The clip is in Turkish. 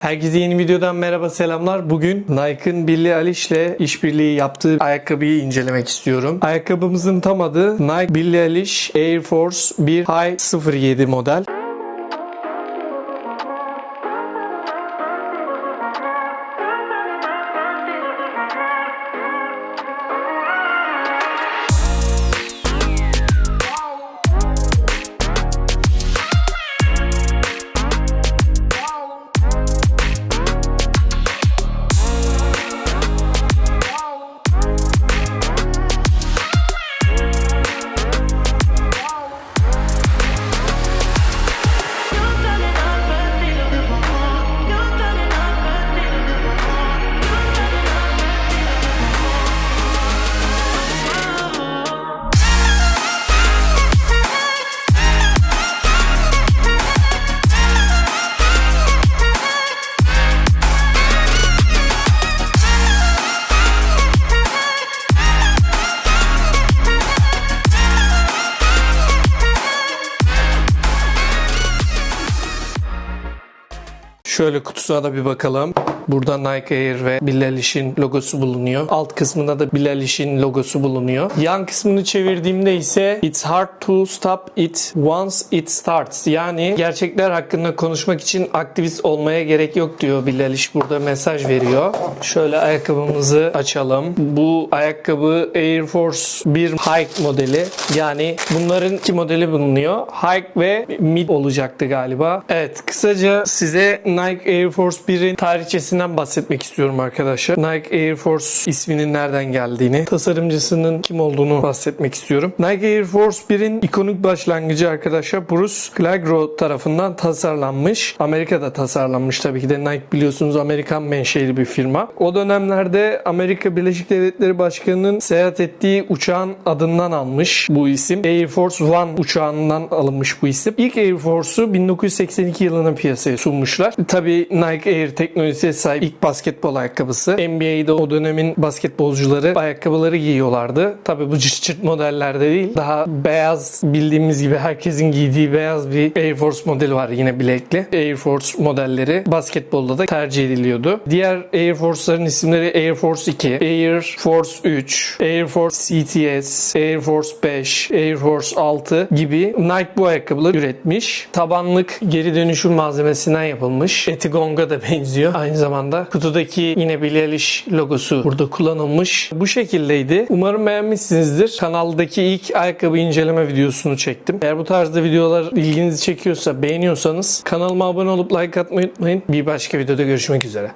Herkese yeni videodan merhaba selamlar. Bugün Nike'ın Billie Eilish ile işbirliği yaptığı ayakkabıyı incelemek istiyorum. Ayakkabımızın tam adı Nike Billie Eilish Air Force 1 High 07 model. Şöyle kutusuna da bir bakalım. Burada Nike Air ve Billie Eilish'in logosu bulunuyor. Alt kısmında da Billie Eilish'in logosu bulunuyor. Yan kısmını çevirdiğimde ise It's hard to stop it once it starts. Yani gerçekler hakkında konuşmak için aktivist olmaya gerek yok diyor Billie Eilish burada mesaj veriyor. Şöyle ayakkabımızı açalım. Bu ayakkabı Air Force 1 Hike modeli. Yani bunların iki modeli bulunuyor. Hike ve Mid olacaktı galiba. Evet kısaca size Nike Air Force 1'in tarihçesinden bahsetmek istiyorum arkadaşlar. Nike Air Force isminin nereden geldiğini, tasarımcısının kim olduğunu bahsetmek istiyorum. Nike Air Force 1'in ikonik başlangıcı arkadaşlar Bruce Glagro tarafından tasarlanmış. Amerika'da tasarlanmış tabii ki de Nike biliyorsunuz Amerikan menşeli bir firma. O dönemlerde Amerika Birleşik Devletleri Başkanı'nın seyahat ettiği uçağın adından almış bu isim. Air Force One uçağından alınmış bu isim. İlk Air Force'u 1982 yılında piyasaya sunmuşlar. Tabii Nike Air teknolojisiye sahip ilk basketbol ayakkabısı. NBA'de o dönemin basketbolcuları ayakkabıları giyiyorlardı. Tabii bu cırt cırt modellerde değil. Daha beyaz bildiğimiz gibi herkesin giydiği beyaz bir Air Force modeli var yine bilekli. Air Force modelleri basketbolda da tercih ediliyordu. Diğer Air Force'ların isimleri Air Force 2, Air Force 3, Air Force CTS, Air Force 5, Air Force 6 gibi Nike bu ayakkabıları üretmiş. Tabanlık geri dönüşüm malzemesinden yapılmış. Etigonga da benziyor. Aynı zamanda kutudaki yine Billie Eilish logosu burada kullanılmış. Bu şekildeydi. Umarım beğenmişsinizdir. Kanaldaki ilk ayakkabı inceleme videosunu çektim. Eğer bu tarzda videolar ilginizi çekiyorsa beğeniyorsanız kanalıma abone olup like atmayı unutmayın. Bir başka videoda görüşmek üzere.